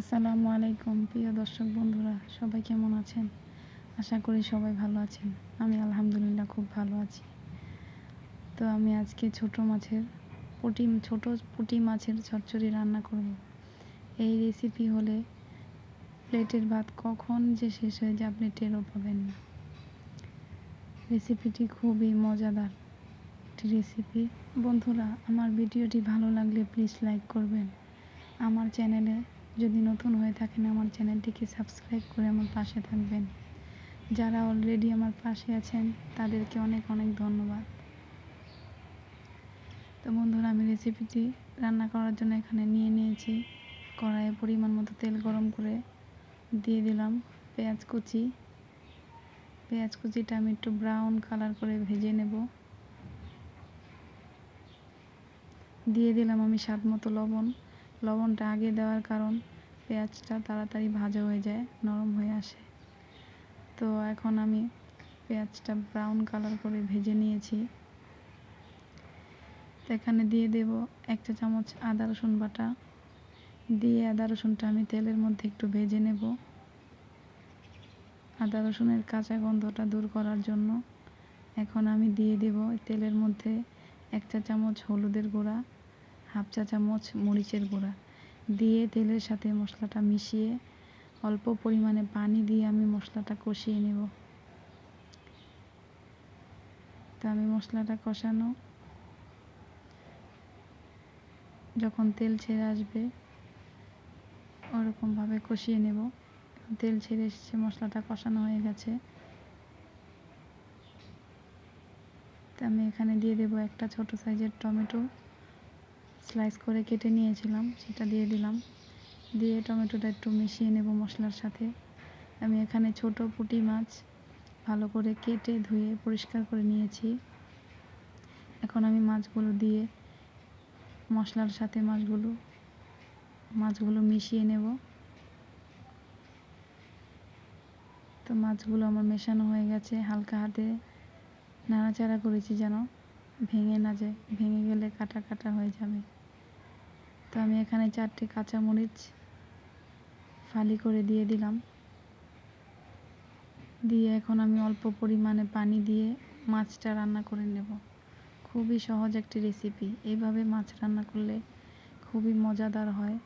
আসসালামু আলাইকুম, প্রিয় দর্শক বন্ধুরা, সবাই কেমন আছেন? আশা করি সবাই ভালো আছেন। আমি আলহামদুলিল্লাহ খুব ভালো আছি। তো আমি আজকে ছোট মাছের পুটি, ছোট পুটি মাছের চচ্চড়ি রান্না করব। এই রেসিপি হলে প্লেটের ভাত কখন যে শেষ হয়ে যায় আপনি টেরও পাবেন না। রেসিপিটি খুবই মজাদার একটি রেসিপি বন্ধুরা, আমার ভিডিওটি ভালো লাগলে প্লিজ লাইক করবেন। আমার চ্যানেলে যদি নতুন হয়ে থাকেন আমার চ্যানেলটিকে সাবস্ক্রাইব করে আমার পাশে থাকবেন। যারা অলরেডি আমার পাশে আছেন, তাদেরকে অনেক অনেক ধন্যবাদ। তো বন্ধুরা, আমি রেসিপিটি রান্না করার জন্য এখানে নিয়ে নিয়েছি। কড়াইয়ে পরিমাণ মতো তেল গরম করে দিয়ে দিলাম পেঁয়াজ কুচি। পেঁয়াজ কুচিটা আমি একটু ব্রাউন কালার করে ভেজে নেব। দিয়ে দিলাম আমি স্বাদ মতো লবণ। লবণটা আগে দেওয়ার কারণ পেঁয়াজটা তাড়াতাড়ি ভাজা হয়ে যায়, নরম হয়ে আসে। তো এখন আমি পেঁয়াজটা ব্রাউন কালার করে ভেজে নিয়েছি। এখানে দিয়ে দেব একটা চামচ আদা রসুন বাটা। দিয়ে আদা রসুনটা আমি তেলের মধ্যে একটু ভেজে নেব। আদা রসুনের কাঁচা গন্ধটা দূর করার জন্য এখন আমি দিয়ে দেব তেলের মধ্যে এক চা চামচ হলুদের গুঁড়া। হাফ চা চামচ মরিচের গুঁড়া। দিয়ে তেলের সাথে মশলাটা মিশিয়ে অল্প পরিমাণে পানি দিয়ে আমি মশলাটা কষিয়ে নেব। তো আমি মশলাটা কষানো। যখন তেল ছেড়ে আসবে, ওরকমভাবে কষিয়ে নেব। তেল ছেড়ে এসেছে, মশলাটা কষানো হয়ে গেছে। তো আমি এখানে দিয়ে দেব একটা ছোট সাইজের টমেটো। স্লাইস করে কেটে নিয়েছিলাম, সেটা দিয়ে দিলাম। দিয়ে টমেটোটা একটু মিশিয়ে নেব মশলার সাথে। আমি এখানে ছোট পুঁটি মাছ ভালো করে কেটে ধুয়ে পরিষ্কার করে নিয়েছি। এখন আমি মাছগুলো দিয়ে মশলার সাথে মাছগুলো মাছগুলো মিশিয়ে নেব। তো মাছগুলো আমার মেশানো হয়ে গেছে, হালকা হাতে নাড়াচাড়া করেছি যেন ভেঙে না যায়, ভেঙে গেলে কাটা কাটা হয়ে যাবে। তো আমি এখানে চারটে কাঁচামরিচ ফালি করে দিয়ে দিলাম। দিয়ে এখন আমি অল্প পরিমাণে পানি দিয়ে মাছটা রান্না করে নেব। খুবই সহজ একটি রেসিপি এইভাবে মাছ রান্না করলে খুবই মজাদার হয়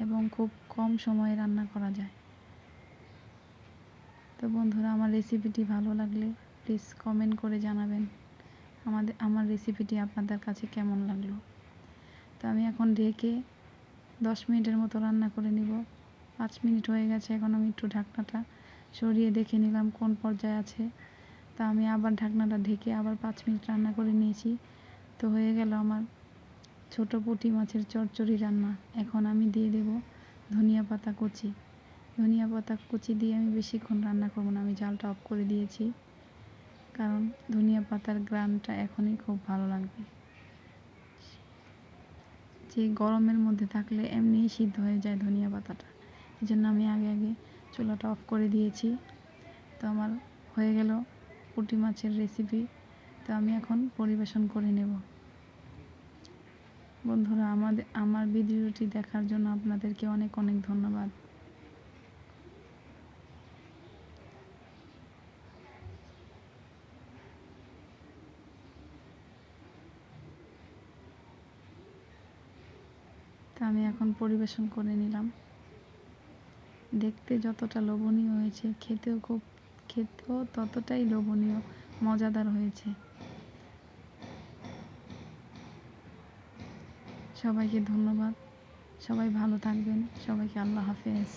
এবং খুব কম সময়ে রান্না করা যায়। তো বন্ধুরা, আমার রেসিপিটি ভালো লাগলে প্লিজ কমেন্ট করে জানাবেন। আমাদের, আমার রেসিপিটি আপনাদের কাছে কেমন লাগল? তো আমি এখন ঢেকে দশ মিনিটের মতো রান্না করে নিব। পাঁচ মিনিট হয়ে গেছে, এখন আমি একটু ঢাকনাটা সরিয়ে দেখে নিলাম কোন পর্যায়ে আছে। তা আমি আবার ঢাকনাটা ঢেকে আবার পাঁচ মিনিট রান্না করে নিয়েছি। তো হয়ে গেল আমার ছোট পুঁটি মাছের চচ্চড়ি রান্না। এখন আমি দিয়ে দেব ধনিয়া পাতা কুচি। ধনিয়া পাতা কুচি দিয়ে আমি বেশিক্ষণ রান্না করব না, আমি জালটা অফ করে দিয়েছি। কারণ ধনিয়া পাতার গ্রানটা এখনই খুব ভালো লাগবে। যে গরমের মধ্যে থাকলে এমনিই সিদ্ধ হয়ে যায় ধনিয়া পাতাটা। এই জন্য আমি আগে আগে চুলাটা অফ করে দিয়েছি। তো আমার হয়ে গেল পুঁটি মাছের রেসিপি তো আমি এখন পরিবেশন করে নেব। বন্ধুরা, আমাদের, আমার ভিডিওটি দেখার জন্য আপনাদেরকে অনেক অনেক ধন্যবাদ। তা আমি এখন পরিবেশন করে নিলাম। দেখতে যতটা লোভনীয় হয়েছে, খেতেও খুব, খেতেও ততটাই লোভনীয়, মজাদার হয়েছে। সবাইকে ধন্যবাদ। সবাই ভালো থাকবেন। সবাইকে আল্লাহ হাফেজ।